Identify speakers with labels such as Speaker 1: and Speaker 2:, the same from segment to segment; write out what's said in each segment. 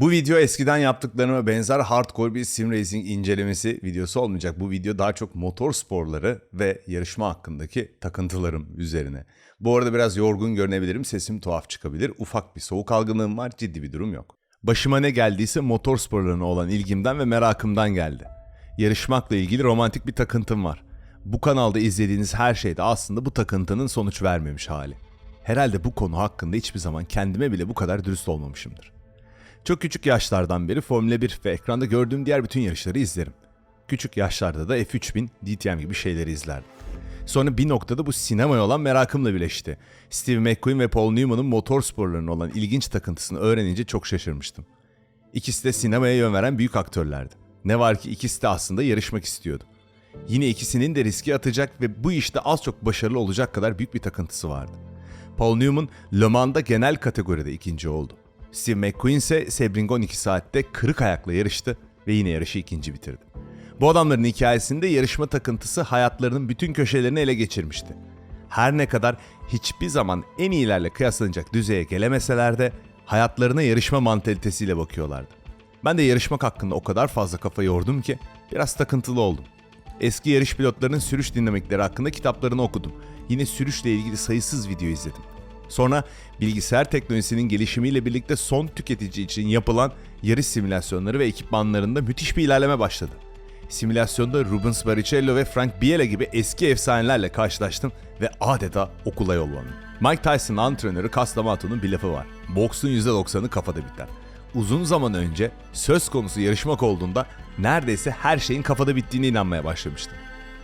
Speaker 1: Bu video eskiden yaptıklarıma benzer hardcore bir sim racing incelemesi videosu olmayacak. Bu video daha çok motor sporları ve yarışma hakkındaki takıntılarım üzerine. Bu arada biraz yorgun görünebilirim, sesim tuhaf çıkabilir. Ufak bir soğuk algınlığım var, ciddi bir durum yok. Başıma ne geldiyse motor sporlarına olan ilgimden ve merakımdan geldi. Yarışmakla ilgili romantik bir takıntım var. Bu kanalda izlediğiniz her şey de aslında bu takıntının sonuç vermemiş hali. Herhalde bu konu hakkında hiçbir zaman kendime bile bu kadar dürüst olmamışımdır. Çok küçük yaşlardan beri Formula 1 ve ekranda gördüğüm diğer bütün yarışları izlerim. Küçük yaşlarda da F3000, DTM gibi şeyleri izlerdim. Sonra bir noktada bu sinemaya olan merakımla birleşti. Steve McQueen ve Paul Newman'ın motor sporlarına olan ilginç takıntısını öğrenince çok şaşırmıştım. İkisi de sinemaya yön veren büyük aktörlerdi. Ne var ki ikisi de aslında yarışmak istiyordu. Yine ikisinin de riski atacak ve bu işte az çok başarılı olacak kadar büyük bir takıntısı vardı. Paul Newman Le Mans'da genel kategoride ikinci oldu. Steve McQueen ise Sebring 12 saatte kırık ayakla yarıştı ve yine yarışı ikinci bitirdi. Bu adamların hikayesinde yarışma takıntısı hayatlarının bütün köşelerini ele geçirmişti. Her ne kadar hiçbir zaman en iyilerle kıyaslanacak düzeye gelemeseler de hayatlarına yarışma mantalitesiyle bakıyorlardı. Ben de yarışmak hakkında o kadar fazla kafa yordum ki biraz takıntılı oldum. Eski yarış pilotlarının sürüş dinamikleri hakkında kitaplarını okudum. Yine sürüşle ilgili sayısız video izledim. Sonra bilgisayar teknolojisinin gelişimiyle birlikte son tüketici için yapılan yarış simülasyonları ve ekipmanlarında müthiş bir ilerleme başladı. Simülasyonda Rubens Barrichello ve Frank Biela gibi eski efsanelerle karşılaştım ve adeta okula yollandım. Mike Tyson'ın antrenörü Castamato'nun bir lafı var. Boksun %90'ı kafada biter. Uzun zaman önce söz konusu yarışmak olduğunda neredeyse her şeyin kafada bittiğine inanmaya başlamıştım.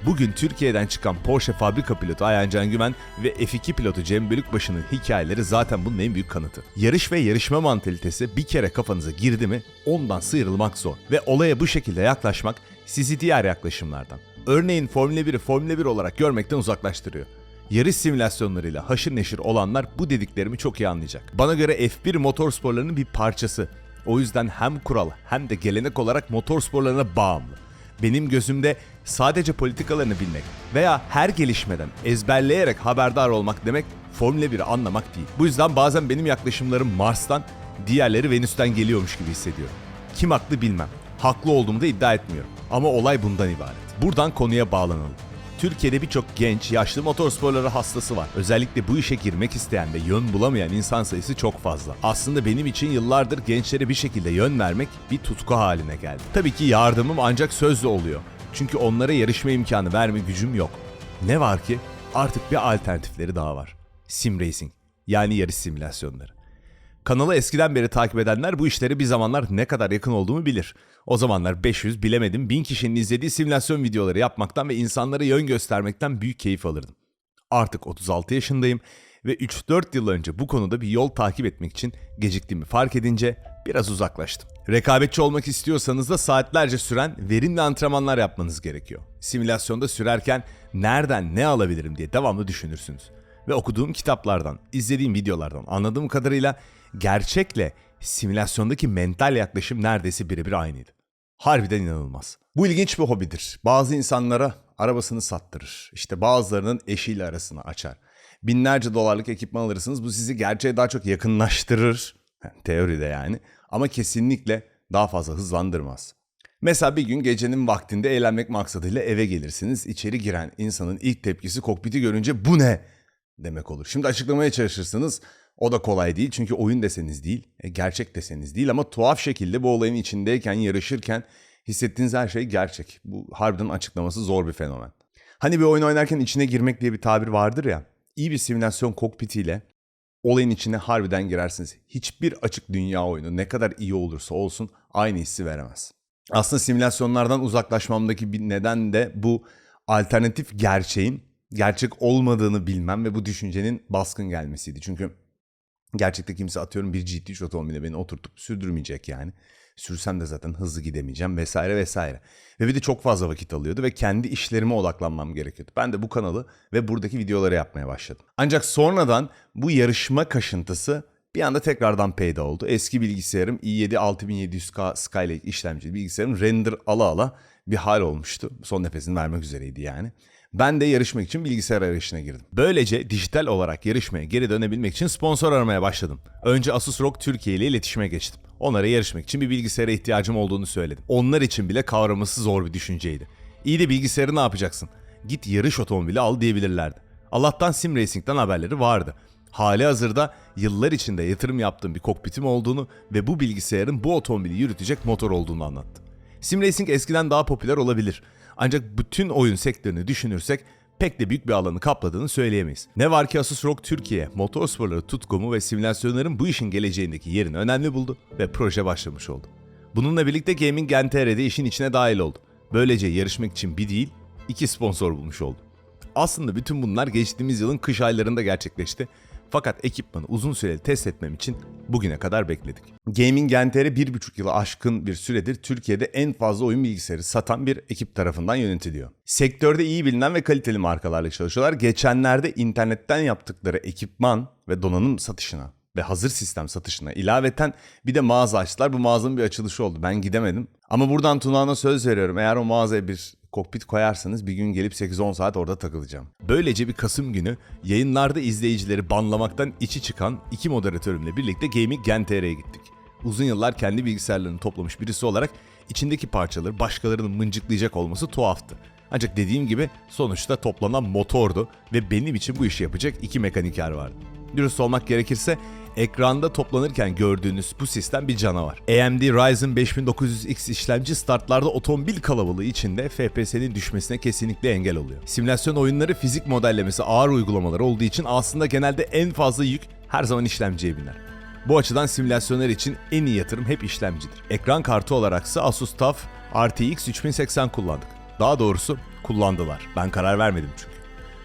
Speaker 1: Bugün Türkiye'den çıkan Porsche fabrika pilotu Ayhan Can Güven ve F2 pilotu Cem Bölükbaşı'nın hikayeleri zaten bunun en büyük kanıtı. Yarış ve yarışma mantalitesi bir kere kafanıza girdi mi ondan sıyrılmak zor. Ve olaya bu şekilde yaklaşmak sizi diğer yaklaşımlardan. Örneğin Formula 1'i Formula 1 olarak görmekten uzaklaştırıyor. Yarış simülasyonlarıyla haşır neşir olanlar bu dediklerimi çok iyi anlayacak. Bana göre F1 motorsporlarının bir parçası. O yüzden hem kural hem de gelenek olarak motorsporlarına bağımlı. Benim gözümde sadece politikalarını bilmek veya her gelişmeden ezberleyerek haberdar olmak demek Formula 1'i anlamak değil. Bu yüzden bazen benim yaklaşımlarım Mars'tan, diğerleri Venüs'ten geliyormuş gibi hissediyorum. Kim haklı bilmem. Haklı olduğumu da iddia etmiyorum. Ama olay bundan ibaret. Buradan konuya bağlanalım. Türkiye'de birçok genç, yaşlı motorsporları hastası var. Özellikle bu işe girmek isteyen ve yön bulamayan insan sayısı çok fazla. Aslında benim için yıllardır gençlere bir şekilde yön vermek bir tutku haline geldi. Tabii ki yardımım ancak sözlü oluyor. Çünkü onlara yarışma imkanı verme gücüm yok. Ne var ki artık bir alternatifleri daha var. Sim racing yani yarış simülasyonları. Kanalı eskiden beri takip edenler bu işleri bir zamanlar ne kadar yakın olduğumu bilir. O zamanlar 500 bilemedim 1000 kişinin izlediği simülasyon videoları yapmaktan ve insanlara yön göstermekten büyük keyif alırdım. Artık 36 yaşındayım ve 3-4 yıl önce bu konuda bir yol takip etmek için geciktiğimi fark edince biraz uzaklaştım. Rekabetçi olmak istiyorsanız da saatlerce süren verimli antrenmanlar yapmanız gerekiyor. Simülasyonda sürerken nereden ne alabilirim diye devamlı düşünürsünüz. Ve okuduğum kitaplardan, izlediğim videolardan anladığım kadarıyla gerçekle simülasyondaki mental yaklaşım neredeyse birebir aynıydı. Harbiden inanılmaz. Bu ilginç bir hobidir. Bazı insanlara arabasını sattırır. İşte bazılarının eşiyle arasını açar. Binlerce dolarlık ekipman alırsınız. Bu sizi gerçeğe daha çok yakınlaştırır. Teoride yani. Ama kesinlikle daha fazla hızlandırmaz. Mesela bir gün gecenin vaktinde eğlenmek maksadıyla eve gelirsiniz. İçeri giren insanın ilk tepkisi kokpiti görünce bu ne demek olur. Şimdi açıklamaya çalışırsınız. O da kolay değil çünkü oyun deseniz değil, e, gerçek deseniz değil ama tuhaf şekilde bu olayın içindeyken, yarışırken hissettiğiniz her şey gerçek. Bu harbiden açıklaması zor bir fenomen. Hani bir oyun oynarken içine girmek diye bir tabir vardır ya. İyi bir simülasyon kokpitiyle olayın içine harbiden girersiniz. Hiçbir açık dünya oyunu ne kadar iyi olursa olsun aynı hissi veremez. Aslında simülasyonlardan uzaklaşmamdaki bir neden de bu alternatif gerçeğin gerçek olmadığını bilmem ve bu düşüncenin baskın gelmesiydi. Çünkü gerçekte kimse atıyorum bir GT3 otomobile beni oturtup sürdürmeyecek yani. Sürsem de zaten hızlı gidemeyeceğim vesaire vesaire. Ve bir de çok fazla vakit alıyordu ve kendi işlerime odaklanmam gerekiyordu. Ben de bu kanalı ve buradaki videoları yapmaya başladım. Ancak sonradan bu yarışma kaşıntısı bir anda tekrardan peyda oldu. Eski bilgisayarım i7 6700K Skylake işlemcili bilgisayarım render ala ala bir hal olmuştu. Son nefesini vermek üzereydi yani. Ben de yarışmak için bilgisayar arayışına girdim. Böylece dijital olarak yarışmaya geri dönebilmek için sponsor aramaya başladım. Önce Asus ROG Türkiye ile iletişime geçtim. Onlara yarışmak için bir bilgisayara ihtiyacım olduğunu söyledim. Onlar için bile kavraması zor bir düşünceydi. İyi de bilgisayarı ne yapacaksın? Git yarış otomobili al diyebilirlerdi. Allah'tan Sim Racing'den haberleri vardı. Hali hazırda yıllar içinde yatırım yaptığım bir kokpitim olduğunu ve bu bilgisayarın bu otomobili yürütecek motor olduğunu anlattı. Sim Racing eskiden daha popüler olabilir. Ancak bütün oyun sektörünü düşünürsek pek de büyük bir alanı kapladığını söyleyemeyiz. Ne var ki Asus ROG Türkiye, motorsporları tutkumu ve simülasyonların bu işin geleceğindeki yerini önemli buldu ve proje başlamış oldu. Bununla birlikte Gaming GNTR'de işin içine dahil oldu. Böylece yarışmak için bir değil, iki sponsor bulmuş oldu. Aslında bütün bunlar geçtiğimiz yılın kış aylarında gerçekleşti. Fakat ekipmanı uzun süreli test etmem için bugüne kadar bekledik. Gaming bir buçuk yılı aşkın bir süredir Türkiye'de en fazla oyun bilgisayarı satan bir ekip tarafından yönetiliyor. Sektörde iyi bilinen ve kaliteli markalarla çalışıyorlar. Geçenlerde internetten yaptıkları ekipman ve donanım satışına ve hazır sistem satışına ilaveten bir de mağaza açtılar. Bu mağazanın bir açılışı oldu. Ben gidemedim. Ama buradan Tunağan'a söz veriyorum. Eğer o mağazaya bir kokpit koyarsanız bir gün gelip 8-10 saat orada takılacağım. Böylece bir Kasım günü yayınlarda izleyicileri banlamaktan içi çıkan iki moderatörümle birlikte Gaming Gen TR'ye gittik. Uzun yıllar kendi bilgisayarlarını toplamış birisi olarak içindeki parçaları başkalarının mıncıklayacak olması tuhaftı. Ancak dediğim gibi sonuçta toplanan motordu ve benim için bu işi yapacak iki mekaniker vardı. Dürüst olmak gerekirse ekranda toplanırken gördüğünüz bu sistem bir canavar. AMD Ryzen 5900X işlemci startlarda otomobil kalabalığı içinde FPS'nin düşmesine kesinlikle engel oluyor. Simülasyon oyunları fizik modellemesi ağır uygulamalar olduğu için aslında genelde en fazla yük her zaman işlemciye biner. Bu açıdan simülasyonlar için en iyi yatırım hep işlemcidir. Ekran kartı olaraksa Asus TUF RTX 3080 kullandık. Daha doğrusu kullandılar. Ben karar vermedim çünkü.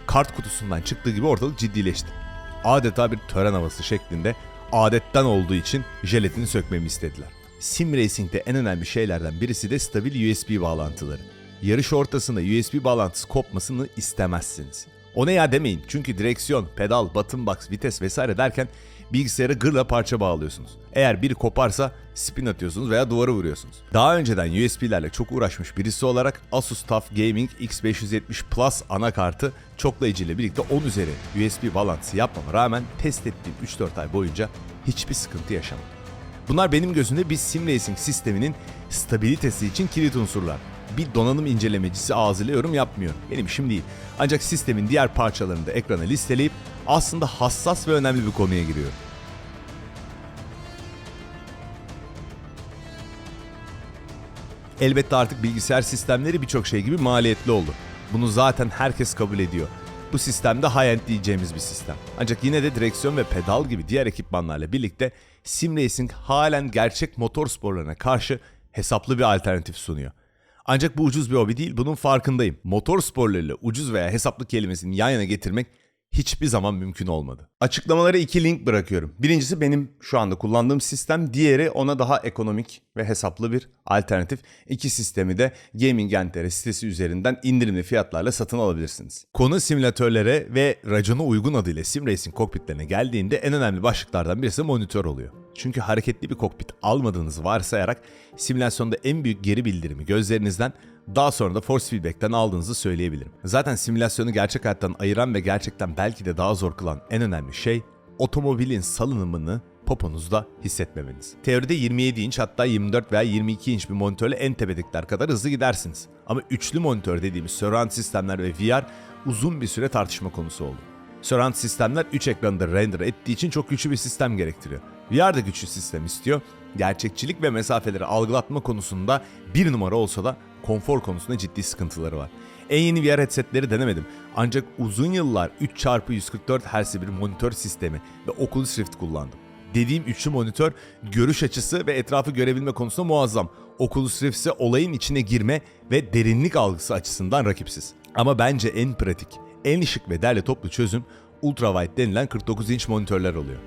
Speaker 1: Kart kutusundan çıktığı gibi ortalık ciddileşti adeta bir tören havası şeklinde adetten olduğu için jelatini sökmemi istediler. Sim Racing'de en önemli şeylerden birisi de stabil USB bağlantıları. Yarış ortasında USB bağlantısı kopmasını istemezsiniz. O ne ya demeyin çünkü direksiyon, pedal, button box, vites vesaire derken bilgisayara gırla parça bağlıyorsunuz. Eğer biri koparsa spin atıyorsunuz veya duvara vuruyorsunuz. Daha önceden USB'lerle çok uğraşmış birisi olarak Asus TUF Gaming X570 Plus anakartı çoklayıcı ile birlikte 10 üzeri USB bağlantısı yapmama rağmen test ettiğim 3-4 ay boyunca hiçbir sıkıntı yaşamadım. Bunlar benim gözümde bir sim racing sisteminin stabilitesi için kilit unsurlar. Bir donanım incelemecisi ağzıyla yorum yapmıyor. Benim işim değil. Ancak sistemin diğer parçalarını da ekrana listeleyip aslında hassas ve önemli bir konuya giriyor. Elbette artık bilgisayar sistemleri birçok şey gibi maliyetli oldu. Bunu zaten herkes kabul ediyor. Bu sistemde high-end diyeceğimiz bir sistem. Ancak yine de direksiyon ve pedal gibi diğer ekipmanlarla birlikte Sim Racing halen gerçek motor sporlarına karşı hesaplı bir alternatif sunuyor. Ancak bu ucuz bir hobi değil, bunun farkındayım. Motor sporlarıyla ucuz veya hesaplı kelimesini yan yana getirmek hiçbir zaman mümkün olmadı. Açıklamalara iki link bırakıyorum. Birincisi benim şu anda kullandığım sistem, diğeri ona daha ekonomik ve hesaplı bir alternatif. İki sistemi de Gaming Entere sitesi üzerinden indirimli fiyatlarla satın alabilirsiniz. Konu simülatörlere ve racona uygun adıyla sim racing kokpitlerine geldiğinde en önemli başlıklardan birisi monitör oluyor. Çünkü hareketli bir kokpit almadığınızı varsayarak simülasyonda en büyük geri bildirimi gözlerinizden daha sonra da force feedback'ten aldığınızı söyleyebilirim. Zaten simülasyonu gerçek hayattan ayıran ve gerçekten belki de daha zor kılan en önemli şey otomobilin salınımını poponuzda hissetmemeniz. Teoride 27 inç hatta 24 veya 22 inç bir monitörle en tepedekiler kadar hızlı gidersiniz. Ama üçlü monitör dediğimiz surround sistemler ve VR uzun bir süre tartışma konusu oldu. Surround sistemler 3 ekranda render ettiği için çok güçlü bir sistem gerektiriyor. VR da güçlü sistem istiyor. Gerçekçilik ve mesafeleri algılatma konusunda bir numara olsa da konfor konusunda ciddi sıkıntıları var. En yeni VR headsetleri denemedim. Ancak uzun yıllar 3x144 Hz bir monitör sistemi ve Oculus Rift kullandım. Dediğim üçlü monitör görüş açısı ve etrafı görebilme konusunda muazzam. Oculus Rift ise olayın içine girme ve derinlik algısı açısından rakipsiz. Ama bence en pratik, en şık ve derli toplu çözüm ultra wide denilen 49 inç monitörler oluyor.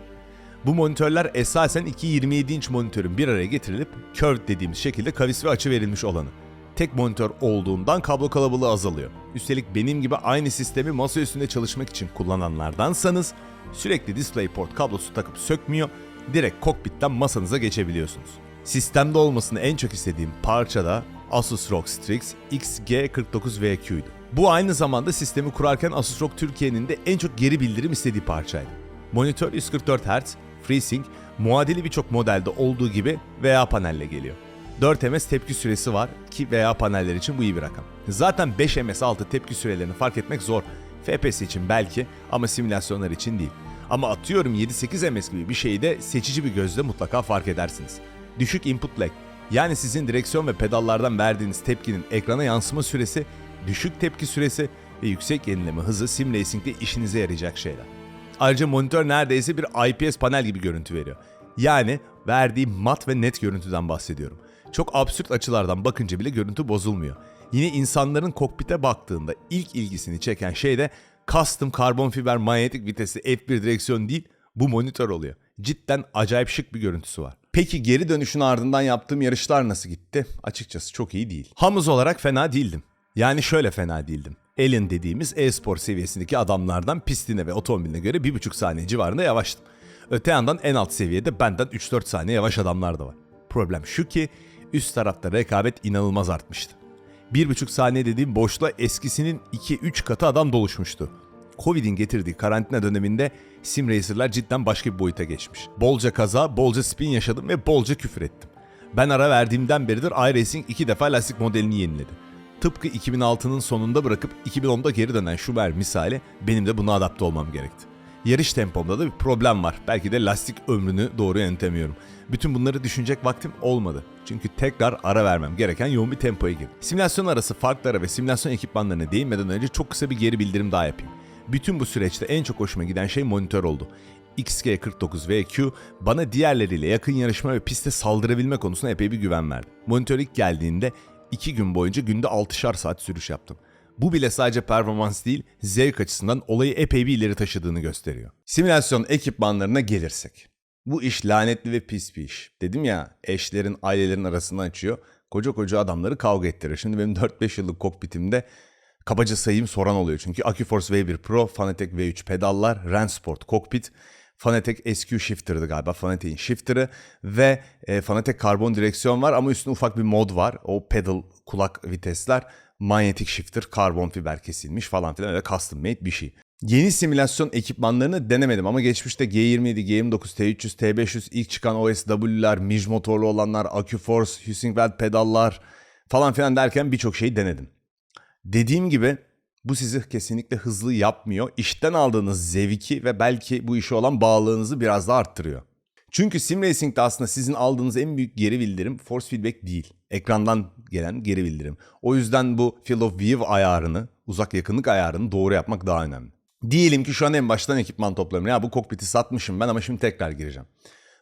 Speaker 1: Bu monitörler esasen iki 27 inç monitörün bir araya getirilip curved dediğimiz şekilde kavis ve açı verilmiş olanı. Tek monitör olduğundan kablo kalabalığı azalıyor. Üstelik benim gibi aynı sistemi masa üstünde çalışmak için kullananlardansanız sürekli DisplayPort kablosu takıp sökmüyor, direkt kokpitten masanıza geçebiliyorsunuz. Sistemde olmasını en çok istediğim parça da Asus ROG Strix XG49VQ'ydu. Bu aynı zamanda sistemi kurarken Asus ROG Türkiye'nin de en çok geri bildirim istediği parçaydı. Monitör 144 Hz, FreeSync, muadili birçok modelde olduğu gibi VA panelle geliyor. 4 ms tepki süresi var ki VA paneller için bu iyi bir rakam. Zaten 5 ms altı tepki sürelerini fark etmek zor. FPS için belki ama simülasyonlar için değil. Ama atıyorum 7-8 ms gibi bir şeyi de seçici bir gözle mutlaka fark edersiniz. Düşük input lag yani sizin direksiyon ve pedallardan verdiğiniz tepkinin ekrana yansıma süresi, düşük tepki süresi ve yüksek yenileme hızı sim racing'de işinize yarayacak şeyler. Ayrıca monitör neredeyse bir IPS panel gibi görüntü veriyor. Yani verdiği mat ve net görüntüden bahsediyorum. Çok absürt açılardan bakınca bile görüntü bozulmuyor. Yine insanların kokpite baktığında ilk ilgisini çeken şey de custom karbon fiber manyetik vitesli F1 direksiyon değil bu monitör oluyor. Cidden acayip şık bir görüntüsü var. Peki geri dönüşün ardından yaptığım yarışlar nasıl gitti? Açıkçası çok iyi değil. Hamız olarak fena değildim. Yani şöyle fena değildim. Alien dediğimiz e-spor seviyesindeki adamlardan pistine ve otomobiline göre 1,5 saniye civarında yavaştım. Öte yandan en alt seviyede benden 3-4 saniye yavaş adamlar da var. Problem şu ki üst tarafta rekabet inanılmaz artmıştı. 1,5 saniye dediğim boşluğa eskisinin 2-3 katı adam doluşmuştu. Covid'in getirdiği karantina döneminde sim racer'lar cidden başka bir boyuta geçmiş. Bolca kaza, bolca spin yaşadım ve bolca küfür ettim. Ben ara verdiğimden beridir iRacing iki defa lastik modelini yeniledi. Tıpkı 2006'nın sonunda bırakıp 2010'da geri dönen Schumacher misali benim de buna adapte olmam gerekti. Yarış tempomda da bir problem var. Belki de lastik ömrünü doğru yönetemiyorum. Bütün bunları düşünecek vaktim olmadı. Çünkü tekrar ara vermem gereken yoğun bir tempoya girdim. Simülasyon arası farklara ve simülasyon ekipmanlarına değinmeden önce çok kısa bir geri bildirim daha yapayım. Bütün bu süreçte en çok hoşuma giden şey monitör oldu. XG49VQ bana diğerleriyle yakın yarışma ve piste saldırabilme konusunda epey bir güven verdi. Monitör ilk geldiğinde 2 gün boyunca günde 6'şar saat sürüş yaptım. Bu bile sadece performans değil, zevk açısından olayı epey bir ileri taşıdığını gösteriyor. Simülasyon ekipmanlarına gelirsek. Bu iş lanetli ve pis bir iş. Dedim ya eşlerin ailelerin arasından açıyor. Koca koca adamları kavga ettirir. Şimdi benim 4-5 yıllık kokpitimde kabaca sayayım soran oluyor. Çünkü AccuForce V1 Pro, Fanatec V3 pedallar, Rensport kokpit, Fanatec SQ shifter'dı galiba. Fanatec'in shifter'ı ve e, Fanatec karbon direksiyon var ama üstünde ufak bir mod var. O pedal kulak vitesler manyetik shifter karbon fiber kesilmiş falan filan öyle custom made bir şey. Yeni simülasyon ekipmanlarını denemedim ama geçmişte G27, G29, T300, T500 ilk çıkan OSW'ler, Mij motorlu olanlar, AccuForce, Hüsingweld pedallar falan filan derken birçok şeyi denedim. Dediğim gibi bu sizi kesinlikle hızlı yapmıyor. İşten aldığınız zevki ve belki bu işe olan bağlılığınızı biraz da arttırıyor. Çünkü sim racing'de aslında sizin aldığınız en büyük geri bildirim force feedback değil. Ekrandan gelen geri bildirim. O yüzden bu field of view ayarını, uzak yakınlık ayarını doğru yapmak daha önemli. Diyelim ki şu an en baştan ekipman topluyorum. Ya bu kokpiti satmışım ben ama şimdi tekrar gireceğim.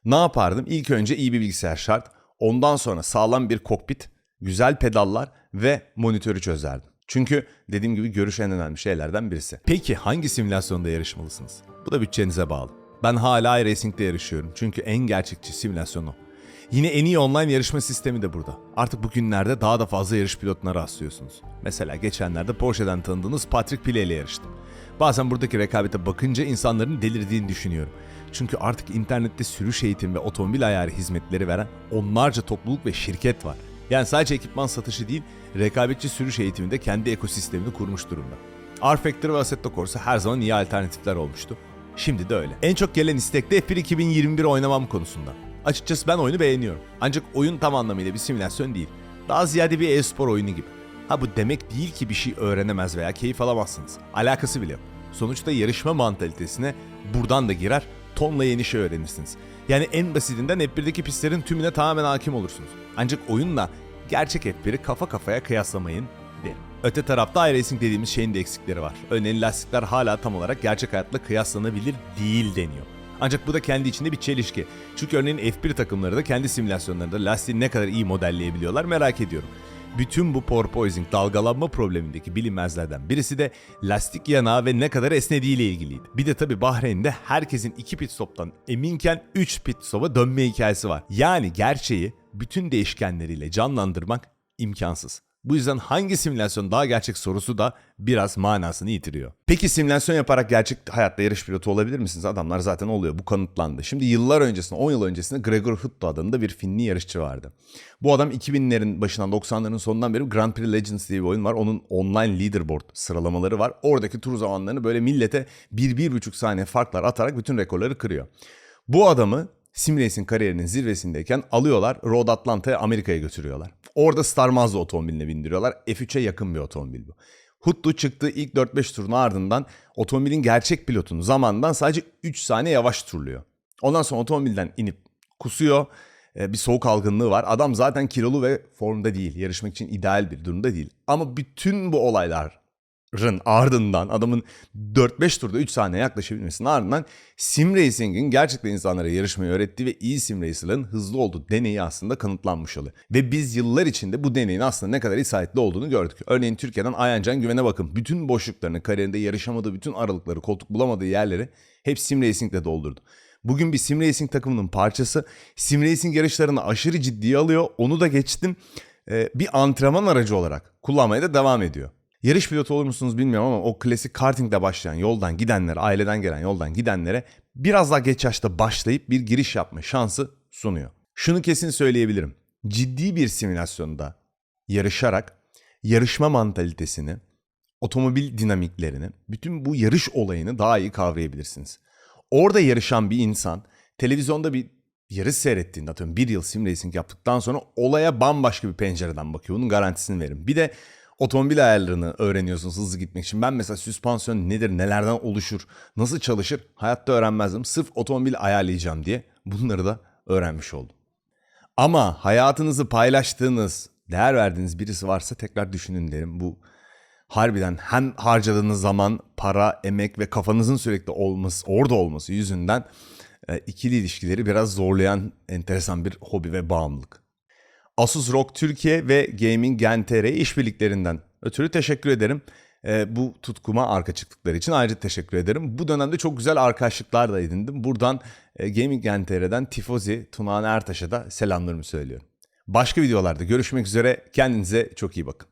Speaker 1: Ne yapardım? İlk önce iyi bir bilgisayar şart. Ondan sonra sağlam bir kokpit, güzel pedallar ve monitörü çözerdim. Çünkü dediğim gibi görüş en önemli şeylerden birisi. Peki hangi simülasyonda yarışmalısınız? Bu da bütçenize bağlı. Ben hala iRacing'de yarışıyorum. Çünkü en gerçekçi simülasyon o. Yine en iyi online yarışma sistemi de burada. Artık bugünlerde daha da fazla yarış pilotuna rastlıyorsunuz. Mesela geçenlerde Porsche'den tanıdığınız Patrick Pile ile yarıştım. Bazen buradaki rekabete bakınca insanların delirdiğini düşünüyorum. Çünkü artık internette sürüş eğitim ve otomobil ayarı hizmetleri veren onlarca topluluk ve şirket var. Yani sadece ekipman satışı değil, rekabetçi sürüş eğitiminde kendi ekosistemini kurmuş durumda. R-Factor ve Assetto Corsa her zaman iyi alternatifler olmuştu. Şimdi de öyle. En çok gelen istek de F1 2021 oynamam konusunda. Açıkçası ben oyunu beğeniyorum. Ancak oyun tam anlamıyla bir simülasyon değil. Daha ziyade bir e-spor oyunu gibi. Ha bu demek değil ki bir şey öğrenemez veya keyif alamazsınız. Alakası bile yok. Sonuçta yarışma mantalitesine buradan da girer, tonla yeni şey öğrenirsiniz. Yani en basitinden F1'deki pistlerin tümüne tamamen hakim olursunuz. Ancak oyunla gerçek F1'i kafa kafaya kıyaslamayın derim. Öte tarafta iRacing dediğimiz şeyin de eksikleri var. Örneğin lastikler hala tam olarak gerçek hayatla kıyaslanabilir değil deniyor. Ancak bu da kendi içinde bir çelişki. Çünkü örneğin F1 takımları da kendi simülasyonlarında lastiği ne kadar iyi modelleyebiliyorlar merak ediyorum. Bütün bu porpoising dalgalanma problemindeki bilinmezlerden birisi de lastik yanağı ve ne kadar esnediğiyle ilgiliydi. Bir de tabi Bahreyn'de herkesin 2 pit stop'tan eminken 3 pit stop'a dönme hikayesi var. Yani gerçeği bütün değişkenleriyle canlandırmak imkansız. Bu yüzden hangi simülasyon daha gerçek sorusu da biraz manasını yitiriyor. Peki simülasyon yaparak gerçek hayatta yarış pilotu olabilir misiniz? Adamlar zaten oluyor. Bu kanıtlandı. Şimdi yıllar öncesinde, 10 yıl öncesinde Gregor Hutto adında bir Finli yarışçı vardı. Bu adam 2000'lerin başından 90'ların sonundan beri Grand Prix Legends diye bir oyun var. Onun online leaderboard sıralamaları var. Oradaki tur zamanlarını böyle millete 1-1,5 saniye farklar atarak bütün rekorları kırıyor. Bu adamı Sim Racing kariyerinin zirvesindeyken alıyorlar Road Atlanta'ya Amerika'ya götürüyorlar. Orada Star Mazda otomobiline bindiriyorlar. F3'e yakın bir otomobil bu. Huttu çıktığı ilk 4-5 turun ardından otomobilin gerçek pilotunu zamandan sadece 3 saniye yavaş turluyor. Ondan sonra otomobilden inip kusuyor. Ee, Bir soğuk algınlığı var. Adam zaten kilolu ve formda değil. Yarışmak için ideal bir durumda değil. Ama bütün bu olaylar ardından adamın 4-5 turda 3 saniye yaklaşabilmesinin ardından sim racing'in gerçekten insanlara yarışmayı öğrettiği ve iyi sim racer'ların hızlı olduğu deneyi aslında kanıtlanmış oluyor. Ve biz yıllar içinde bu deneyin aslında ne kadar isabetli olduğunu gördük. Örneğin Türkiye'den Ayancan Güven'e bakın. Bütün boşluklarını, kariyerinde yarışamadığı bütün aralıkları, koltuk bulamadığı yerleri hep sim racing'le doldurdu. Bugün bir sim racing takımının parçası. Sim racing yarışlarını aşırı ciddiye alıyor. Onu da geçtim. Ee, bir antrenman aracı olarak kullanmaya da devam ediyor. Yarış pilotu olur musunuz bilmiyorum ama o klasik kartingle başlayan yoldan gidenlere, aileden gelen yoldan gidenlere biraz daha geç yaşta başlayıp bir giriş yapma şansı sunuyor. Şunu kesin söyleyebilirim. Ciddi bir simülasyonda yarışarak yarışma mantalitesini, otomobil dinamiklerini, bütün bu yarış olayını daha iyi kavrayabilirsiniz. Orada yarışan bir insan televizyonda bir yarış seyrettiğinde atıyorum bir yıl sim racing yaptıktan sonra olaya bambaşka bir pencereden bakıyor. Bunun garantisini verin. Bir de otomobil ayarlarını öğreniyorsunuz hızlı gitmek için. Ben mesela süspansiyon nedir, nelerden oluşur, nasıl çalışır hayatta öğrenmezdim. Sırf otomobil ayarlayacağım diye bunları da öğrenmiş oldum. Ama hayatınızı paylaştığınız, değer verdiğiniz birisi varsa tekrar düşünün derim. Bu harbiden hem harcadığınız zaman, para, emek ve kafanızın sürekli olması, orada olması yüzünden e, ikili ilişkileri biraz zorlayan enteresan bir hobi ve bağımlılık. Asus ROG Türkiye ve Gaming Gen TR işbirliklerinden ötürü teşekkür ederim. E, bu tutkuma arka çıktıkları için ayrıca teşekkür ederim. Bu dönemde çok güzel arkadaşlıklar da edindim. Buradan e, Gaming Gen TR'den Tifozi Tunağan Ertaş'a da selamlarımı söylüyorum. Başka videolarda görüşmek üzere. Kendinize çok iyi bakın.